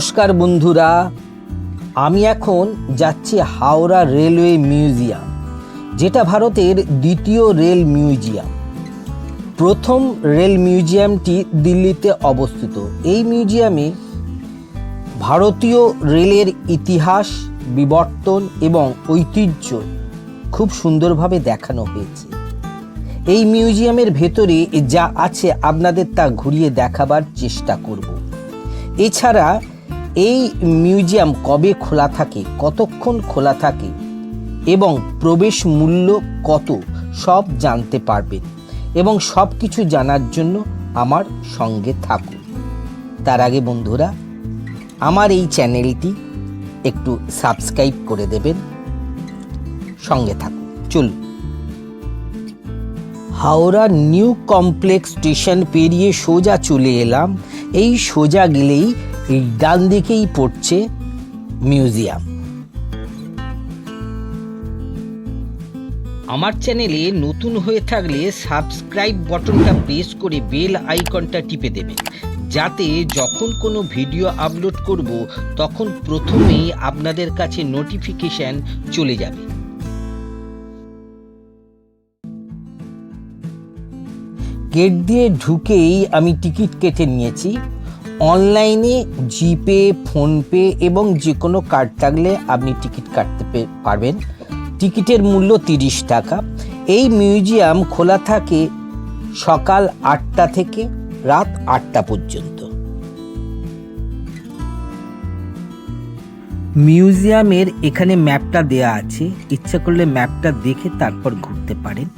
নমস্কার বন্ধুরা, আমি এখন যাচ্ছি হাওড়া রেলওয়ে মিউজিয়াম, যেটা ভারতের দ্বিতীয় রেল মিউজিয়াম। প্রথম রেল মিউজিয়ামটি দিল্লিতে অবস্থিত। এই মিউজিয়ামে ভারতীয় রেলের ইতিহাস, বিবর্তন এবং ঐতিহ্য খুব সুন্দরভাবে দেখানো হয়েছে। এই মিউজিয়ামের ভেতরে যা আছে আপনাদের তা ঘুরিয়ে দেখাবার চেষ্টা করব। এছাড়া এই মিউজিয়াম কবে খোলা থাকে, কতক্ষণ খোলা থাকে এবং প্রবেশ মূল্য কত, সব জানতে পারবেন। এবং সব কিছু জানার জন্য আমার সঙ্গে থাকুন। তার আগে বন্ধুরা, আমার এই চ্যানেলটি একটু সাবস্ক্রাইব করে দেবেন। সঙ্গে থাকুন। চলুন। হাওড়া নিউ কমপ্লেক্স স্টেশন পেরিয়ে সোজা চলে এলাম। এই সোজা গেলেই এই ডান দিকেই পড়ছে মিউজিয়াম। আমার চ্যানেলে নতুন হয়ে থাকলে সাবস্ক্রাইব বটনটা প্রেস করে বেল আইকনটা টিপে দেবেন। যাতে যখন কোনো ভিডিও আপলোড করব তখন প্রথমেই আপনাদের কাছে নোটিফিকেশন চলে যাবে। গেট দিয়ে ঢুকেই আমি টিকিট কেটে নিয়েছি। অনলাইনে জিপে ফোনপে এবং যে কোনো কার্ড থাকলে আপনি টিকিট কাটতে পারবেন। টিকিটের মূল্য তিরিশ টাকা। এই মিউজিয়াম খোলা থাকে সকাল আটটা থেকে রাত আটটা পর্যন্ত। মিউজিয়ামের এখানে ম্যাপটা দেয়া আছে। ইচ্ছা করলে ম্যাপটা দেখে তারপর ঘুরতে পারেন।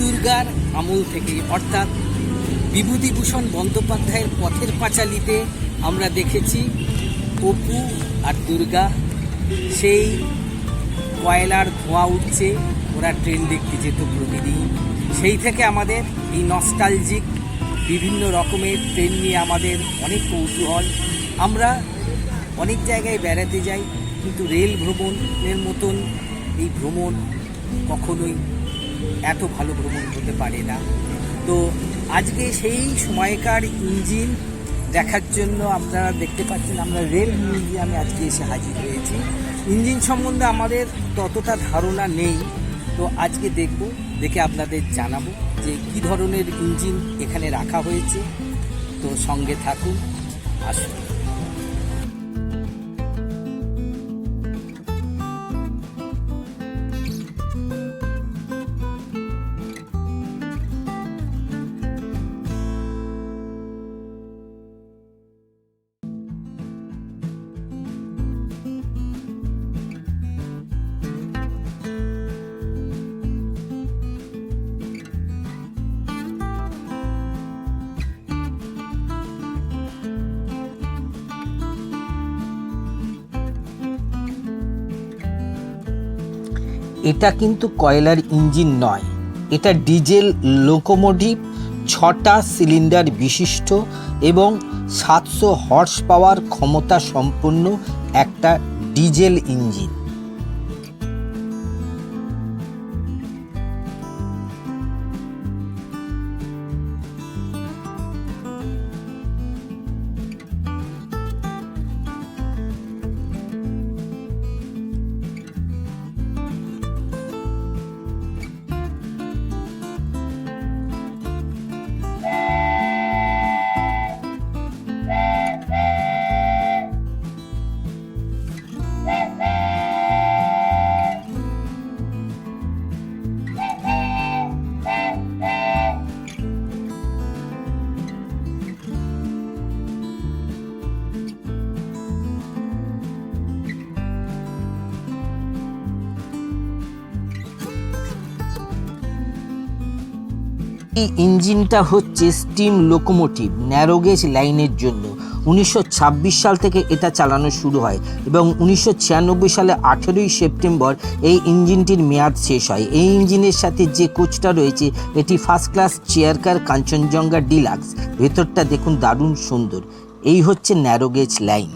দুর্গার আমল থেকে। অর্থাৎ বিভূতিভূষণ বন্দ্যোপাধ্যায়ের পথের পাঁচালিতে আমরা দেখেছি অপু আর দুর্গা। সেই কয়লার ধোঁয়া উঠছে, ওরা ট্রেন দেখতে যেত প্রতিদিন। সেই থেকে আমাদের এই নস্টালজিক বিভিন্ন রকমের ট্রেন নিয়ে আমাদের অনেক কৌতূহল। আমরা অনেক জায়গায় বেড়াতে যাই, কিন্তু রেল ভ্রমণের মতন এই ভ্রমণ কখনোই এত ভালো ভ্রমণ হতে পারে না। তো আজকে সেই সময়কার ইঞ্জিন দেখার জন্য আপনারা দেখতে পাচ্ছেন, আমরা রেল মিউজিয়ামে আজকে এসে হাজির হয়েছি। ইঞ্জিন সম্বন্ধে আমাদের ততটা ধারণা নেই। তো আজকে দেখব, দেখে আপনাদের জানাব যে কি ধরনের ইঞ্জিন এখানে রাখা হয়েছে। তো সঙ্গে থাকুন, আসুন। এটা কিন্তু কয়লার ইঞ্জিন নয়। এটা ডিজেল লোকোমোটিভ, ছটা সিলিন্ডার বিশিষ্ট এবং সাতশো হর্স পাওয়ার ক্ষমতা সম্পন্ন একটা ডিজেল ইঞ্জিন। এই ইঞ্জিনটা হচ্ছে স্টিম লোকোমোটিভ ন্যারোগেজ লাইনের জন্য। উনিশশো ছাব্বিশ সাল থেকে এটা চালানো শুরু হয় এবং উনিশশো ছিয়ানব্বই সালে আঠেরোই সেপ্টেম্বর এই ইঞ্জিনটির মেয়াদ শেষ হয়। এই ইঞ্জিনের সাথে যে কোচটা রয়েছে, এটি first class chair car Kanchenjunga deluxe ভেতরটা দেখুন দারুণ সুন্দর। এই হচ্ছে ন্যারোগেজ লাইন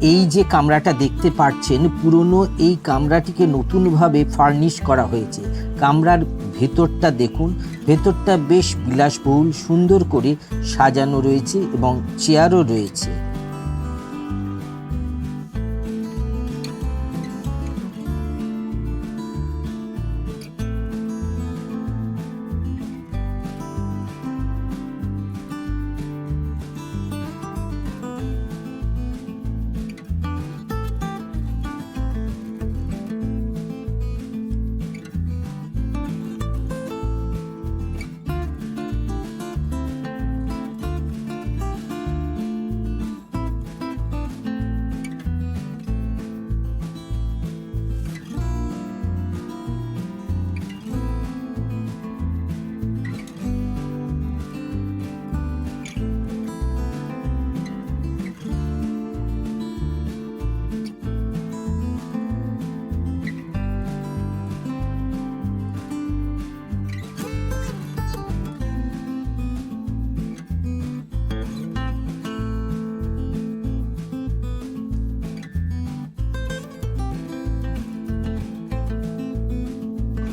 এই যে কামরাটা দেখতে পাচ্ছেন, পুরনো এই কামরাটিকে নতুনভাবে ফার্নিশ করা হয়েছে। কামরার ভেতরটা দেখুন, ভেতরটা বেশ বিলাসবহুল, সুন্দর করে সাজানো রয়েছে এবং চেয়ারও রয়েছে।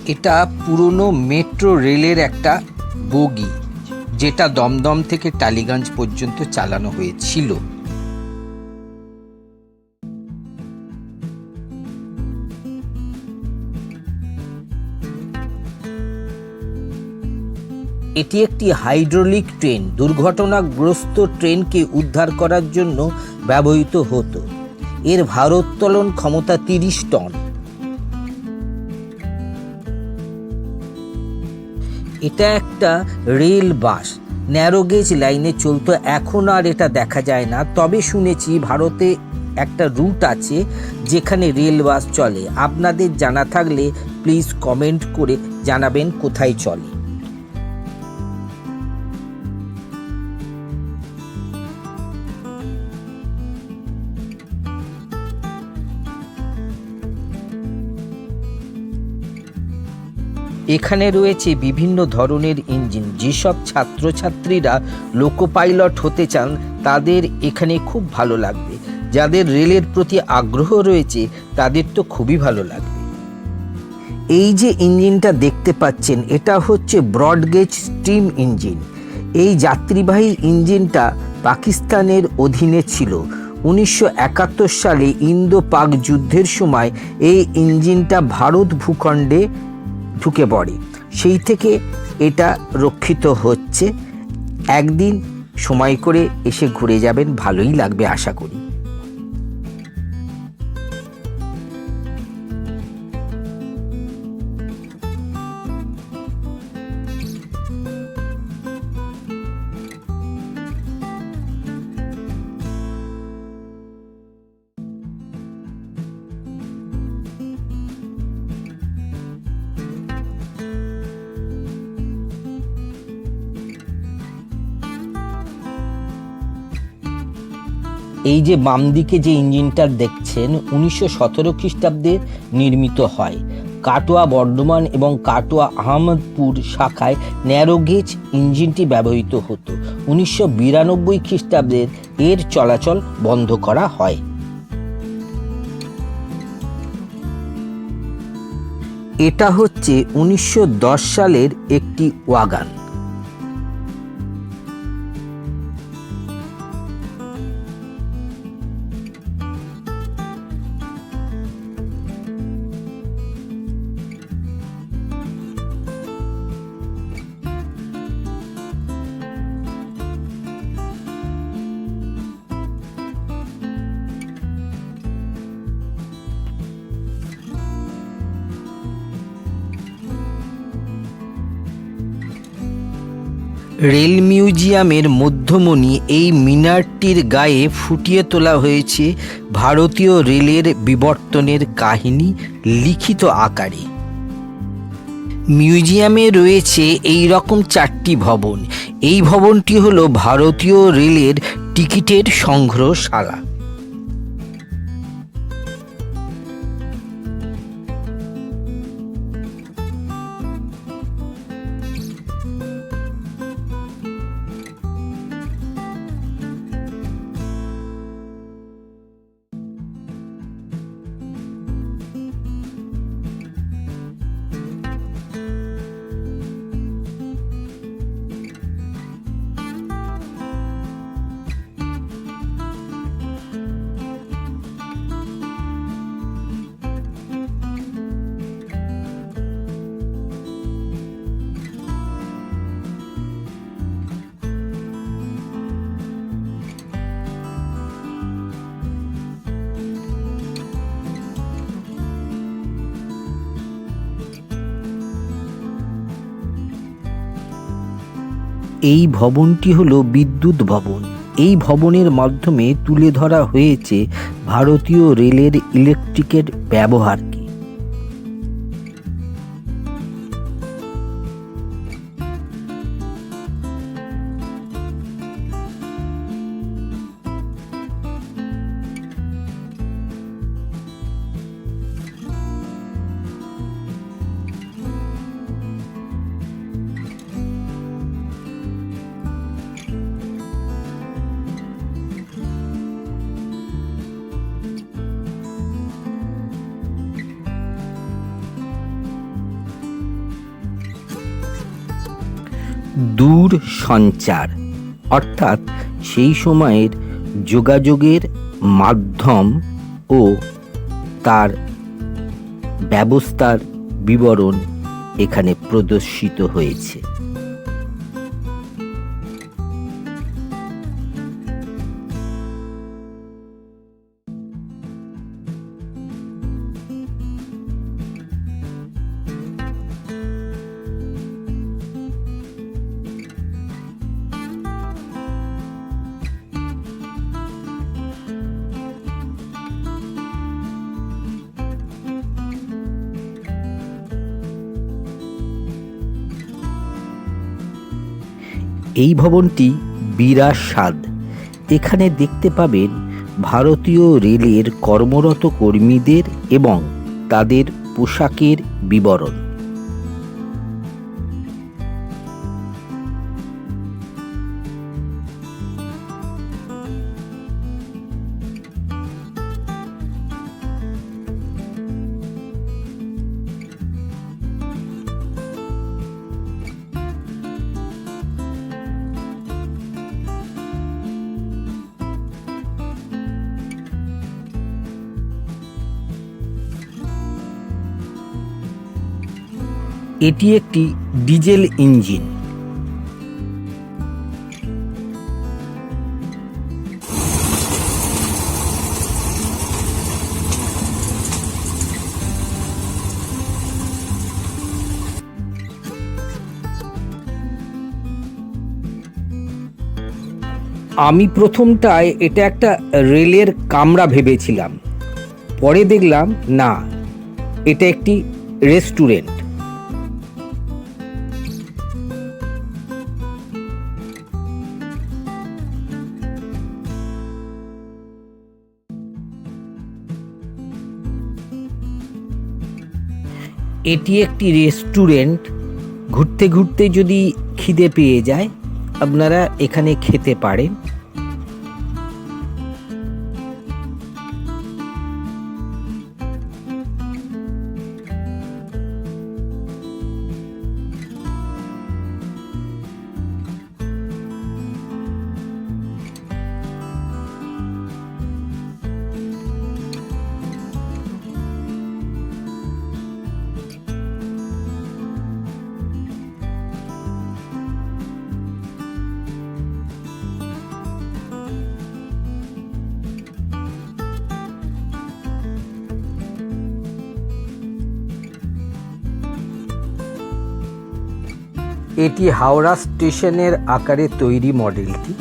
এটা পুরনো মেট্রো রেলের একটা বগি, যেটা দমদম থেকে টালিগঞ্জ পর্যন্ত চালানো হয়েছিল। এটি একটি হাইড্রোলিক ট্রেন, দুর্ঘটনাগ্রস্ত ট্রেনকে উদ্ধার করার জন্য ব্যবহৃত হতো। এর ভারোত্তোলন ক্ষমতা তিরিশ টন। এটা একটা রেল বাস। ন্যারোগেজ লাইনে চলতো, এখন আর এটা দেখা যায় না। তবে শুনেছি ভারতে একটা রুট আছে যেখানে রেল বাস চলে। আপনাদের জানা থাকলে প্লিজ কমেন্ট করে জানাবেন কোথায় চলে। এখানে রয়েছে বিভিন্ন ধরনের ইঞ্জিন। যেসব ছাত্রছাত্রীরা লোকো পাইলট হতে চান, তাদের এখানে খুব ভালো লাগবে। যাদের রেলের প্রতি আগ্রহ রয়েছে, তাদের তো খুবই ভালো লাগবে। এই যে ইঞ্জিনটা দেখতে পাচ্ছেন, এটা হচ্ছে ব্রডগেজ স্টিম ইঞ্জিন। এই যাত্রীবাহী ইঞ্জিনটা পাকিস্তানের অধীনে ছিল। উনিশশো একাত্তর সালে ইন্দো পাক যুদ্ধের সময় এই ইঞ্জিনটা ভারত ভূখণ্ডে ঢুকে পড়ে। সেই থেকে এটা রক্ষিত হচ্ছে। একদিন সময় করে এসে ঘুরে যাবেন, ভালোই লাগবে আশা করি। এই যে বাম দিকে যে ইঞ্জিনটা দেখছেন, উনিশশো সতেরো খ্রিস্টাব্দে নির্মিত হয়। কাটোয়া বর্ধমান এবং কাটোয়া আহমদপুর শাখায় ন্যারো গেজ ইঞ্জিনটি ব্যবহৃত হতো। উনিশশো বিরানব্বই খ্রিস্টাব্দে এর চলাচল বন্ধ করা হয়। এটা হচ্ছে উনিশশো দশ সালের একটি ওয়াগান। রেল মিউজিয়ামের মধ্যমণি এই মিনারটির গায়ে ফুটিয়ে তোলা হয়েছে ভারতীয় রেলের বিবর্তনের কাহিনী লিখিত আকারে। মিউজিয়ামে রয়েছে এই রকম চারটি ভবন। এই ভবনটি হলো ভারতীয় রেলের টিকিটের সংগ্রহশালা। এই ভবনটি হলো বিদ্যুৎ ভবন। এই ভবনের মাধ্যমে তুলে ধরা হয়েছে ভারতীয় রেলের ইলেকট্রিকের ব্যবহারকে। দূর সঞ্চার। অর্থাৎ সেই সময়ের যোগাযোগের মাধ্যম ও তার ব্যবস্থার বিবরণ এখানে প্রদর্শিত হয়েছে। এই ভবনটি বিরাস্বাদ এখানে দেখতে পাবেন ভারতীয় রেলের কর্মরত কর্মীদের এবং তাদের পোশাকের বিবরণ। এটি একটি ডিজেল ইঞ্জিন। আমি প্রথমটায় এটা একটা রেলের কামরা ভেবেছিলাম। পরে দেখলাম, না, এটা একটি রেস্টুরেন্ট। এটি একটি রেস্টুরেন্ট ঘুরতে ঘুরতে যদি খিদে পেয়ে যায় আপনারা এখানে খেতে পারেন। এটি হাওড়া স্টেশনের আকারে তৈরি মডেলটি।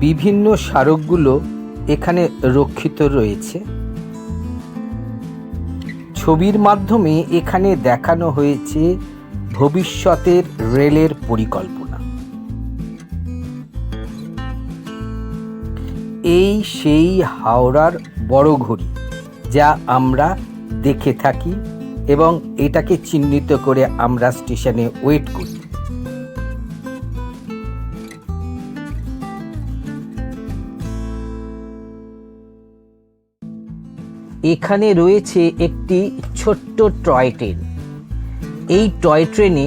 বিভিন্ন স্মারকগুলো এখানে রক্ষিত রয়েছে। ছবির মাধ্যমে এখানে দেখানো হয়েছে ভবিষ্যতের রেলের পরিকল্পনা। এই সেই হাওড়ার বড় ঘড়ি যা আমরা দেখে থাকি এবং এটাকে চিহ্নিত করে আমরা স্টেশনে ওয়েট করি। এখানে রয়েছে একটি ছোট্ট টয় ট্রেন। এই টয় ট্রেনে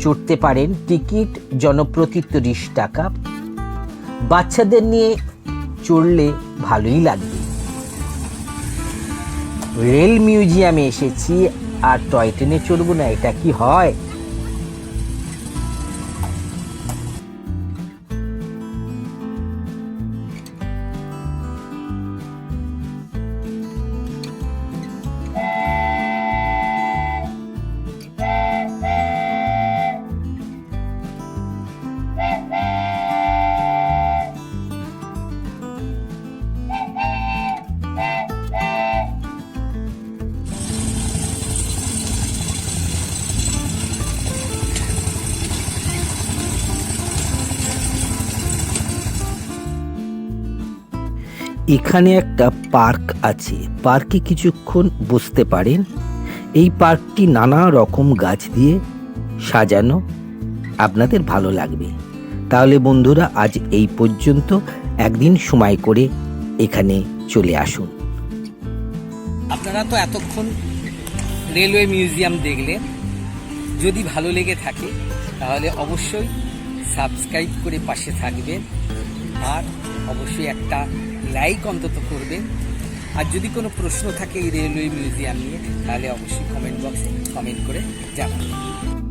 চড়তে পারেন টিকিট জনপ্রতি তিরিশ টাকা। বাচ্চাদের নিয়ে চড়লে ভালোই লাগবে। রেল মিউজিয়ামে এসেছি, আর টয় ট্রেনে চড়বো না, এটা কি হয়? এখানে একটা পার্ক আছে। পার্কে কিছুক্ষণ বসতে পারেন। এই পার্কটি নানা রকম গাছ দিয়ে সাজানো। আপনাদের ভালো লাগবে। তাহলে বন্ধুরা, আজ এই পর্যন্ত। একদিন সময় করে এখানে চলে আসুন। আপনারা তো এতক্ষণ রেলওয়ে মিউজিয়াম দেখলেন। যদি ভালো লেগে থাকে, তাহলে অবশ্যই সাবস্ক্রাইব করে পাশে থাকবেন। আর অবশ্যই একটা লাইক অন্তত করবেন। আর যদি কোনো প্রশ্ন থাকে এই রেলওয়ে মিউজিয়াম নিয়ে, তাহলে অবশ্যই কমেন্ট বক্সে কমেন্ট করে জানাবেন।